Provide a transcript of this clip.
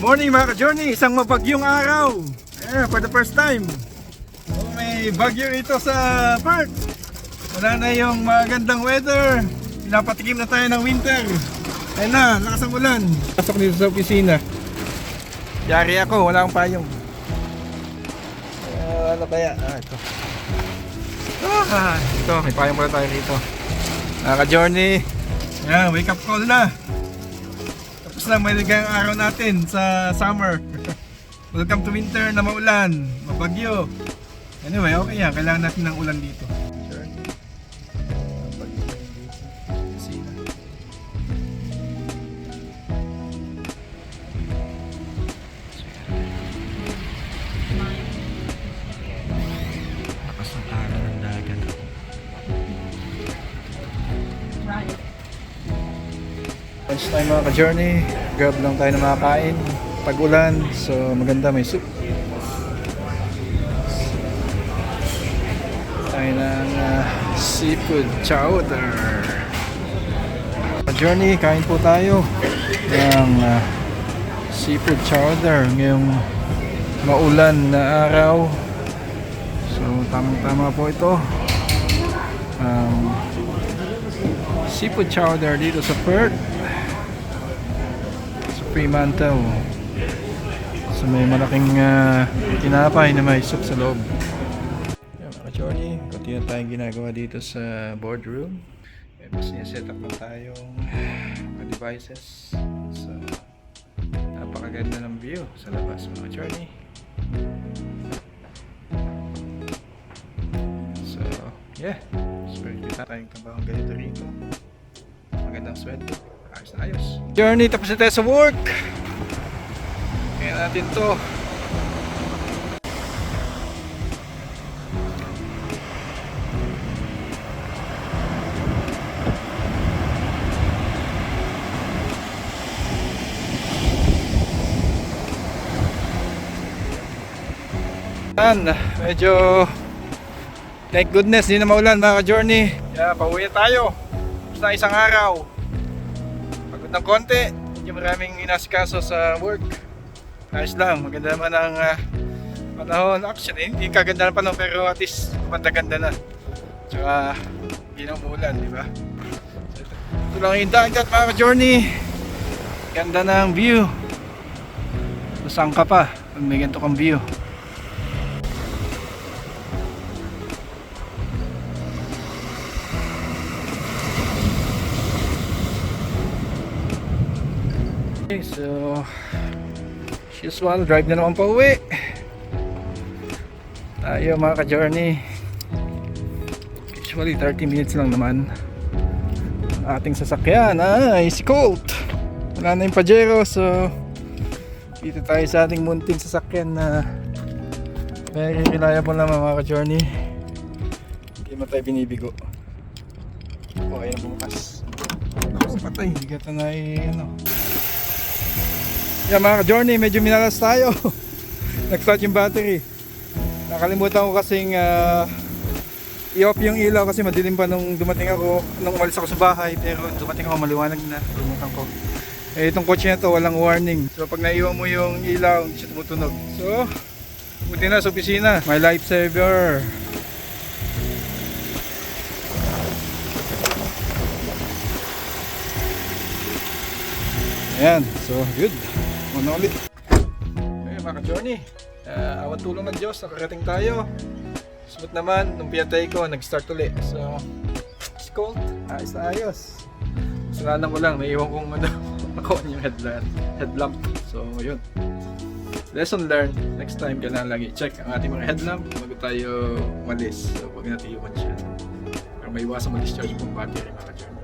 Morning mga ka-journey, isang mabagyong araw. Yeah, for the first time. Oh, may bagyo ito sa park. Wala na yung magandang weather. Pinapatikim na tayo ng winter. Ayun na, lakas ang ulan. Pasok dito sa opisina. Yari ako, wala akong payong. Uh, ano kaya? Ah, ito. Ah, ito, may payong pala tayo rito. Mga ka-journey. Yeah, wake up call na. Tapos na may ligayang araw natin sa summer. Welcome to winter na maulan, mabagyo. Anyway, okay yan. Kailangan natin ng ulan dito. Lakas ng araw ng dagat. Lunch time mga ka-journey. Grab lang tayo na makakain. Pag-ulan, so maganda may soup. Tayo ng ah, seafood chowder. Ka-journey, kain po tayo ng ah, seafood chowder ngayong maulan na araw. So tamang-tama po ito. Um, seafood chowder dito sa Perth sa Fremantle so may malaking uh, tinapay na may soup sa loob. Yan mga Johnny konti na tayong ginagawa dito sa boardroom. Eh, mas set up na tayong mga devices. So napakaganda ng view sa labas mga Johnny so yeah kita tayong tabahang ganito rito. Magandang sweldo ayos na ayos. Journey tapos na tayo sa work! Kaya natin to. Yan, medyo thank goodness hindi na maulan mga ka-journey. Kaya pauwi na tayo. Tapos na isang araw ng konti medyo maraming inasikaso sa work. Ayos lang maganda naman ang ah, panahon. Actually hindi kaganda ng panahon pero at least ganda na. Tsaka hindi na umulan di ba? Ito, lang yung dagat mga ka-journey. Ganda ng view. Saan ka pa may ganito kang view Okay, so as usual, drive na naman pa uwi. Tayo mga ka-journey. Usually 30 minutes lang naman. Ang ating sasakyan ay si Colt. Wala na yung Pajero so dito tayo sa ating munting sasakyan na very reliable naman mga ka-journey. Hindi mo tayo binibigo. O, ayun ang bumukas. Ako patay, hindi ka na ano. Yeah mga ka-journey, medyo minalas tayo. Nag-start yung battery. Nakalimutan ko kasing ah, i-off yung ilaw kasi madilim pa nung dumating ako, nung umalis ako sa bahay. Pero dumating ako maliwanag na. Limutan ko. Eh itong kotse na to walang warning. So pag naiwan mo yung ilaw, hindi siya tumutunog. So, buti na sa opisina. My lifesaver. Ayan, so good. Muna ulit. Okay mga ka-journey, uh, awan tulong ng Diyos, nakarating tayo. Smooth naman, nung pinatay ko, nag-start ulit. So, it's cold, ayos na ayos. Kasalanan ko lang, naiwan kong ano, nakuha yung headlamp, headlamp. So, yun. Lesson learned, next time kailangan lagi check ang ating mga headlamp bago tayo malis. So, pag natiyuan siya. Para maiwasan mag-discharge yung battery mga ka-journey.